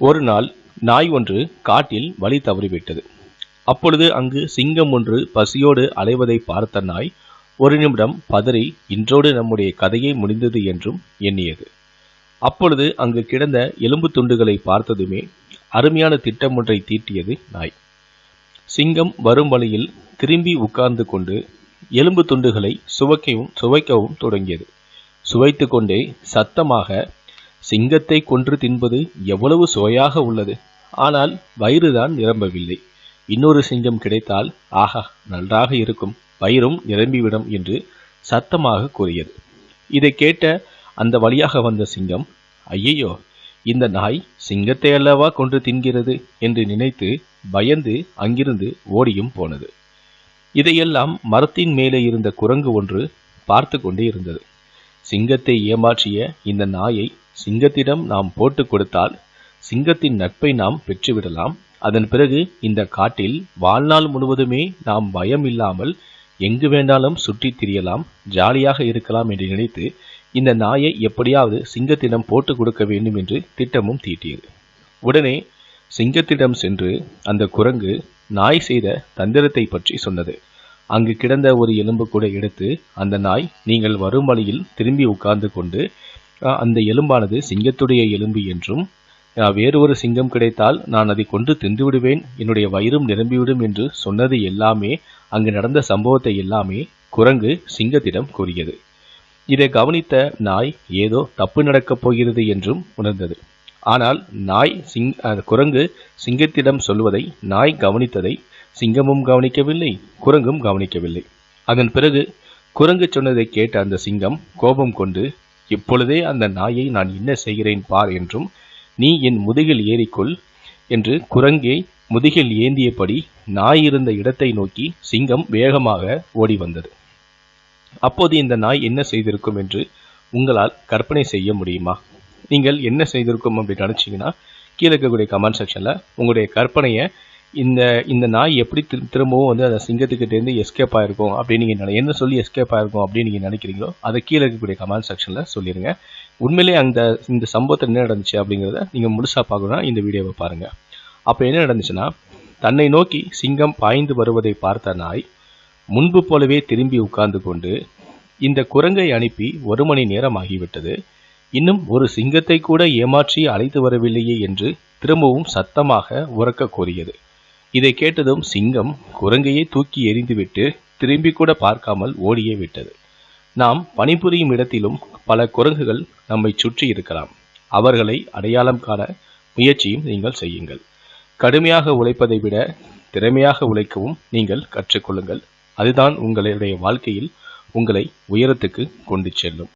ஒரு நாள் நாய் ஒன்று காட்டில் வழி தவறிவிட்டது. அப்பொழுது அங்கு சிங்கம் ஒன்று பசியோடு அலைவதை பார்த்த நாய் ஒரு நிமிடம் பதறி இன்றோடு நம்முடைய கதையை முடிந்தது என்றும் எண்ணியது. அப்பொழுது அங்கு கிடந்த எலும்பு துண்டுகளை பார்த்ததுமே அருமையான திட்டம் ஒன்றை தீட்டியது நாய். சிங்கம் வரும் வழியில் திரும்பி உட்கார்ந்து கொண்டு எலும்பு துண்டுகளை சுவைக்கவும் சுவைக்கவும் தொடங்கியது. சுவைத்து கொண்டே சத்தமாக சிங்கத்தை கொன்று தின்பது எவ்வளவு சுவையாக உள்ளது. ஆனால் வயிறுதான் நிரம்பவில்லை. இன்னொரு சிங்கம் கிடைத்தால் ஆஹா நன்றாக இருக்கும். வயிறும் நிரம்பிவிடும் என்று சத்தமாக கூறியது. இதை கேட்ட அந்த வழியாக வந்த சிங்கம் ஐயையோ இந்த நாய் சிங்கத்தை அல்லவா கொன்று தின்கிறது? என்று நினைத்து பயந்து அங்கிருந்து ஓடியும் போனது. இதையெல்லாம் மரத்தின் மேலே இருந்த குரங்கு ஒன்று பார்த்து கொண்டே இருந்தது. சிங்கத்தை ஏமாற்றிய இந்த நாயை சிங்கத்திடம் நாம் போட்டு கொடுத்தால் சிங்கத்தின் நட்பை நாம் பெற்றுவிடலாம். அதன் பிறகு இந்த காட்டில் வாழ்நாள் முழுவதுமே நாம் பயம் இல்லாமல் எங்கு வேண்டாலும் சுற்றித் திரியலாம் ஜாலியாக இருக்கலாம் என்று நினைத்து இந்த நாயை எப்படியாவது சிங்கத்திடம் போட்டு கொடுக்க வேண்டும் என்று திட்டமும் தீட்டியது. உடனே சிங்கத்திடம் சென்று அந்த குரங்கு நாய் செய்த தந்திரத்தை பற்றி சொன்னது. அங்கு கிடந்த ஒரு எலும்பு கூட எடுத்து அந்த நாய் நீங்கள் வரும் வழியில் திரும்பி உட்கார்ந்து கொண்டு அந்த எலும்பானது சிங்கத்துடைய எலும்பு என்றும் வேறு ஒரு சிங்கம் கிடைத்தால் நான் அதை கொண்டு தின்று விடுவேன். என்னுடைய வயிறும் நிரம்பிவிடும் என்று சொன்னது எல்லாமே அங்கு நடந்த சம்பவத்தை எல்லாமே குரங்கு சிங்கத்திடம் கூறியது. இதை கவனித்த நாய் ஏதோ தப்பு நடக்கப் போகிறது என்றும் உணர்ந்தது. ஆனால் நாய் சிங் குரங்கு சிங்கத்திடம் சொல்வதை நாய் கவனித்ததை சிங்கமும் கவனிக்கவில்லை குரங்கும் கவனிக்கவில்லை. அதன் பிறகு குரங்கு சொன்னதை கேட்ட அந்த சிங்கம் கோபம் கொண்டு இப்பொழுதே அந்த நாயை நான் என்ன செய்கிறேன் பார் என்றும் நீ என் முதுகில் ஏறிக்கொள் என்று குரங்கை முதுகில் ஏந்தியபடி நாய் இருந்த இடத்தை நோக்கி சிங்கம் வேகமாக ஓடி வந்தது. அப்போது இந்த நாய் என்ன செய்திருக்கும் என்று உங்களால் கற்பனை செய்ய முடியுமா? நீங்கள் என்ன செய்திருக்கும்? அப்படின்னு நினச்சிங்கன்னா கீழே இருக்கக்கூடிய கமெண்ட் செக்ஷனில் உங்களுடைய கற்பனையை இந்த இந்த நாய் எப்படி திரும்பவும் வந்து அந்த சிங்கத்துக்கிட்டேருந்து எஸ்கேப் ஆயிருக்கும் அப்படின்னு நீங்கள் என்ன சொல்லி எஸ்கேப் ஆயிருக்கும் அப்படின்னு நீங்கள் நினைக்கிறீங்களோ அதை கீழே இருக்கக்கூடிய கமெண்ட் செக்ஷனில் சொல்லிடுங்க உண்மையிலே அந்த இந்த சம்பவத்தில் என்ன நடந்துச்சு அப்படிங்கிறத நீங்கள் முழுசாக பார்க்கணும்னா இந்த வீடியோவை பாருங்கள் அப்போ என்ன நடந்துச்சுன்னா தன்னை நோக்கி சிங்கம் பாய்ந்து வருவதை பார்த்த நாய் முன்பு போலவே திரும்பி உட்கார்ந்து கொண்டு இந்த குரங்கை அனுப்பி ஒரு மணி நேரம் ஆகிவிட்டது. இன்னும் ஒரு சிங்கத்தை கூட ஏமாற்றி அழைத்து வரவில்லையே என்று திரும்பவும் சத்தமாக உறக்க கோரியது இதை கேட்டதும் சிங்கம் குரங்கையை தூக்கி எறிந்துவிட்டு திரும்பி கூட பார்க்காமல் ஓடியே விட்டது. நாம் பணிபுரியும் இடத்திலும் பல குரங்குகள் நம்மை சுற்றி இருக்கலாம். அவர்களை அடையாளம் காண முயற்சியும் நீங்கள் செய்யுங்கள். கடுமையாக உழைப்பதை விட திறமையாக உழைக்கவும் நீங்கள் கற்றுக்கொள்ளுங்கள். அதுதான் உங்களுடைய வாழ்க்கையில் உங்களை உயரத்துக்கு கொண்டு செல்லும்.